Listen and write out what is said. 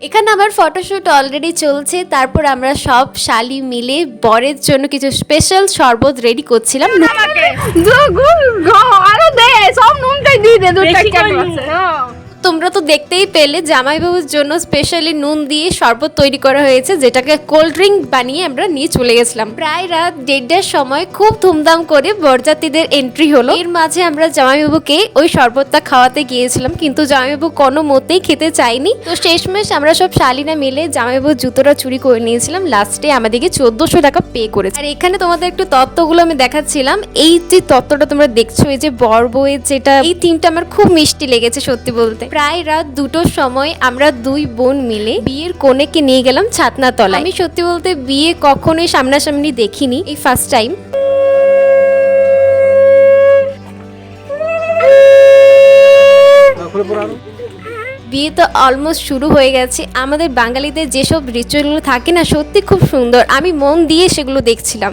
এখানে আমার photoshoot already চলছে তারপর আমরা সব শালি মিলে বরের জন্য কিছু স্পেশাল শরবত রেডি করছিলাম আরও দে সব নুনটাই দিয়ে দে তোমরা তো দেখতেই পেলে জামাইবাবুর জন্য স্পেশালি নুন দিয়ে শরবত তৈরি করা হয়েছে, যেটাকে কোল্ড ড্রিঙ্ক বানিয়ে আমরা নিয়ে চলে গেছিলাম। প্রায় রাত দেড়টার সময় খুব ধুমধাম করে বরযাত্রীদের এন্ট্রি হলো। এর মাঝে আমরা জামাইবাবুকে ওই শরবতটা খাওয়াতে গিয়েছিলাম, কিন্তু জামাইবাবু কোনো মতেই খেতে চাইনি। তো শেষমেশ আমরা সব শালিনা মিলে জামাইবাবুর জুতোটা চুরি করে নিয়েছিলাম লাস্টে আমাদেরকে চোদ্দশো টাকা পে করেছে। আর এখানে তোমাদের একটু তত্ত্বগুলো আমি দেখাচ্ছিলাম। এই যে তত্ত্বটা তোমরা দেখছ, এই যে বর বউয়ের যেটা, এই তিনটা আমার খুব মিষ্টি লেগেছে সত্যি বলতে। প্রায় রাত দুটোর সময় আমরা দুই বোন মিলে বিয়ের কোণেকে নিয়ে গেলাম ছাতনা তলায় আমি সত্যি বলতে বিয়ে কখনোই সামনাসামনি দেখিনি এই ফার্স্ট টাইম বিয়ে তো অলমোস্ট শুরু হয়ে গেছে। আমাদের বাঙালিদের যেসব রিচুয়ালগুলো থাকে না সত্যি খুব সুন্দর। আমি মন দিয়ে সেগুলো দেখছিলাম।